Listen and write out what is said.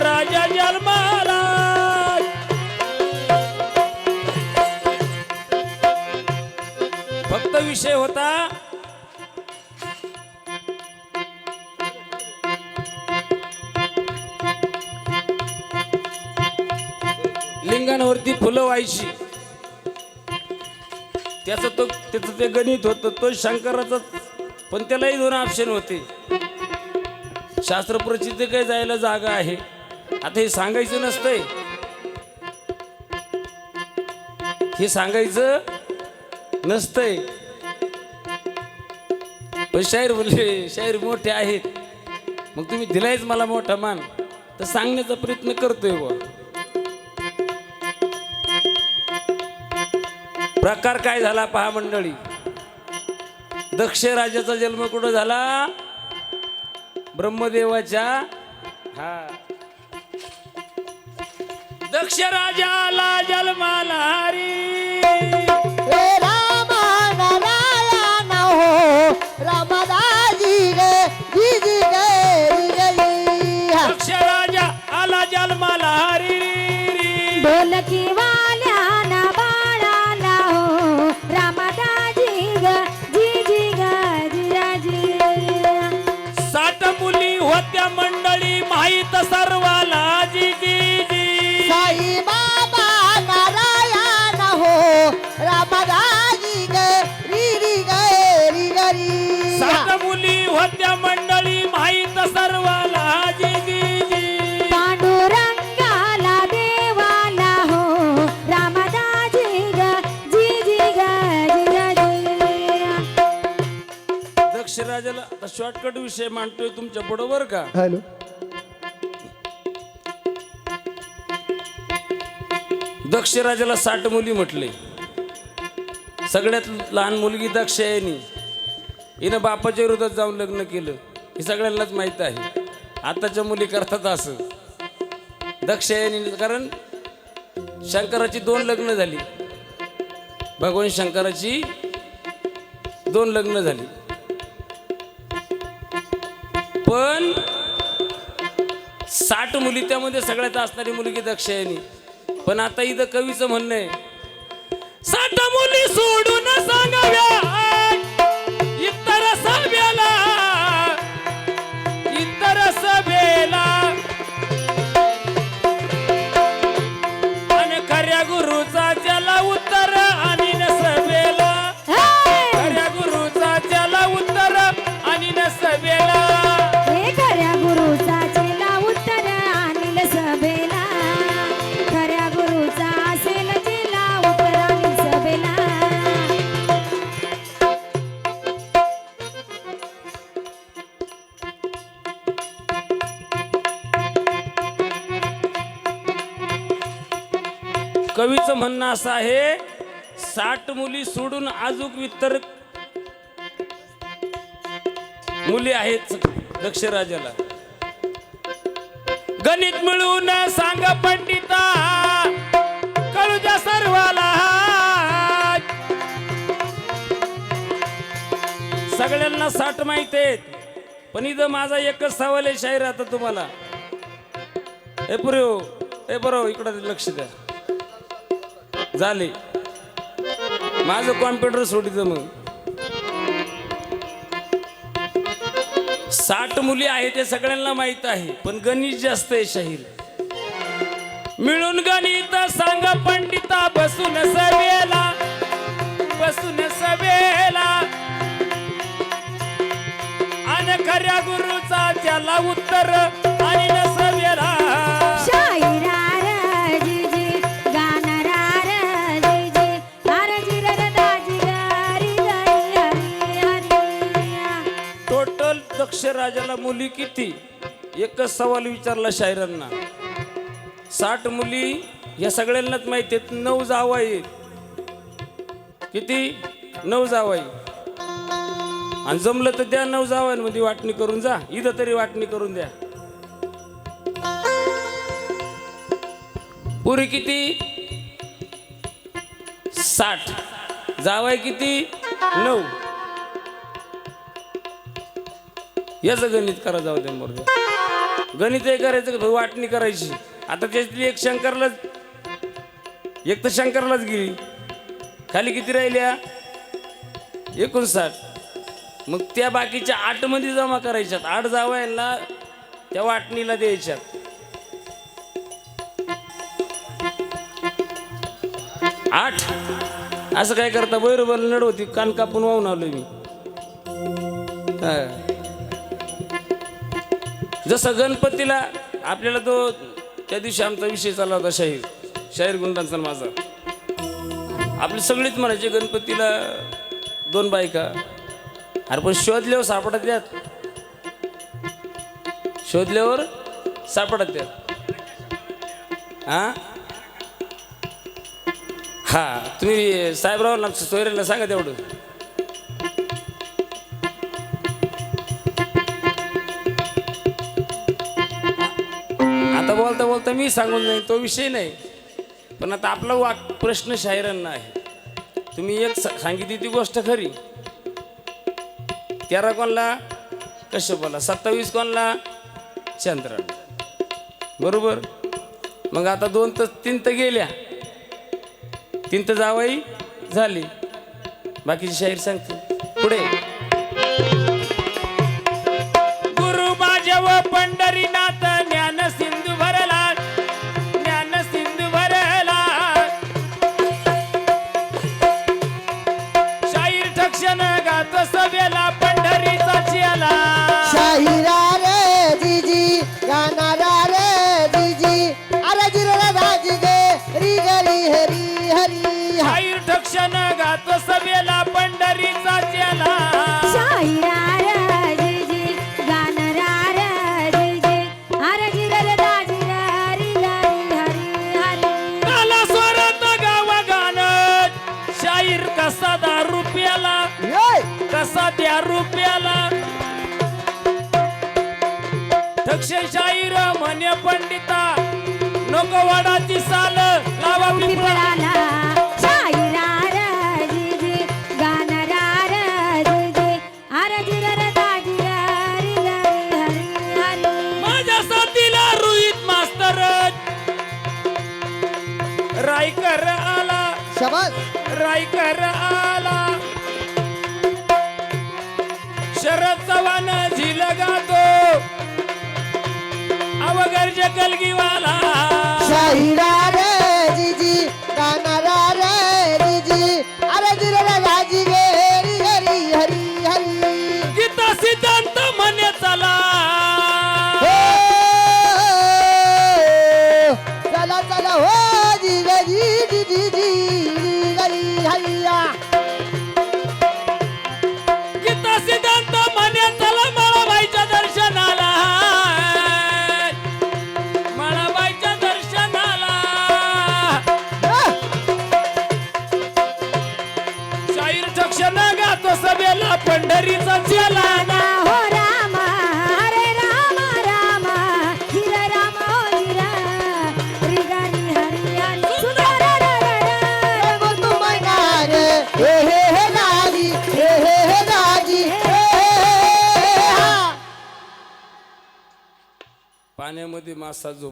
राजा जन्म फक्त विषय होता लिंगांवरती फुलं व्हायची. त्याचं तो त्याचं ते गणित होतं तो शंकराचा पण त्यालाही दोन ऑप्शन होते. शास्त्रप्रचित काही जायला जागा आहे. आता हे सांगायचं नसतंय. हे सांगायचं नसतंय. पण शाहीर बोलले शाहीर मोठे आहेत. मग तुम्ही दिलायच मला मोठा मान. तर सांगण्याचा प्रयत्न करतोय बुवा. प्रकार काय झाला पहा मंडळी. दक्ष राजाचा जन्म कुठं झाला? ब्रह्मदेवाच्या हा दक्ष राजाला जन्माला हरी. हे हो रामदाजी गे जी जी गे री गे दक्ष राजा आला जन्माला हरी. ढोलकी वाल्याना बाळाला हो रामादाजी ग जी जी ग जिराजी साठ मुली होत्या मंडळी माहीत सर्वाला. शॉर्टकट विषय मांडतोय तुमच्या बरोबर का? हॅलो. दक्ष राजाला साठ मुली म्हटले. सगळ्यात लहान मुलगी दक्ष यांनी हिनं बापाच्या विरोधात जाऊन लग्न केलं. हे सगळ्यांनाच माहीत आहे. आताच्या मुली करतात असं. दक्ष यांनी कारण शंकराची दोन लग्न झाली. भगवान शंकराची दोन लग्न झाली. पण साठ मुली त्यामध्ये सगळ्यात असणारी मुलगी दक्षयनी पण आता इथं कवीचं म्हणणं आहे साठ मुली सोडून सांगाव्या असं आहे. साठ मुली सोडून आजूक इतर मुली आहेत दक्ष राजाला गणित मिळून सांग पंडिता कळू द्या सर्वाला. सगळ्यांना साठ माहीत आहेत पण इथं माझा एकच सवाल आहे शाहीर आता तुम्हाला. हे पुरे हे बरो इकडं लक्ष द्या. झाले. माझं कॉम्प्युटर सोडित मग. साठ मुली आहेत ते सगळ्यांना माहीत आहे पण गणित जास्त आहे शाहीर. मिळून गणित सांग पंडिता बसून सवेला बसून सवेला आणि खऱ्या गुरुचा त्याला उत्तर राजाला मुली किती? एकच सवाल विचारला शायरांना. साठ मुली या सगळ्यांनाच माहिती आहेत नऊ जावाई किती? नऊ जावाई आणि जमलं तर द्या नऊ जावांमध्ये म्हणजे वाटणी करून जा. इथं तरी वाटणी करून द्या. पुरी किती? साठ. जावाय किती? नऊ. याचं गणित करा जाऊ दे मोरगे. गणित हे करायचं वाटणी करायची. आता त्याच्यातली एक शंकरलाच एक तर शंकरलाच गेली. खाली किती राहिल्या? एकोणसाठ. मग त्या बाकीच्या आठमध्ये जमा करायच्यात. आठ जावयाला त्या वाटणीला द्यायच्यात. आठ. असं काय करता? बरोबर नडवती कान कापून वाहून आलो मी. हा. जसं गणपतीला आपल्याला तो त्या दिवशी आमचा विषय चालला होता शाहीर. शाहीर गुंडांचा माझा. आपले सगळीच म्हणायचे गणपतीला दोन बायका. अरे पण शोधल्यावर सापडत द्यात शोधल्यावर सापडत द्यात हा हा तुम्ही साहेबरावांना सोयऱ्याला सांगा तेवढं. सांगून जाईन तो विषय नाही. पण आता आपला वाक प्रश्न शाहिरांना आहे. तुम्ही एक सांगितली ती गोष्ट खरी. तेरा कोणला? कश्यपाला सत्तावीस कोणला? चंद्र बरोबर? मग आता दोन तर तीन तर गेल्या. तीन तर जावाई झाली. बाकीची शाहीर सांगते पुढे. गारी गारी हरी हरी काला स्वरात गावा गाणं. शाहीर कसा दारू प्याला येय. कसा त्या रुपयाला? दक्ष शाहीर म्हणे पंडिता नको वाडाची साल लावा पिंपळा. पिपळाला रायकर आला. शाबास रायकर आला. शरद चव्हाण झिल गातो. अवघर्ज कलगीवाला शाहिरा रे nossas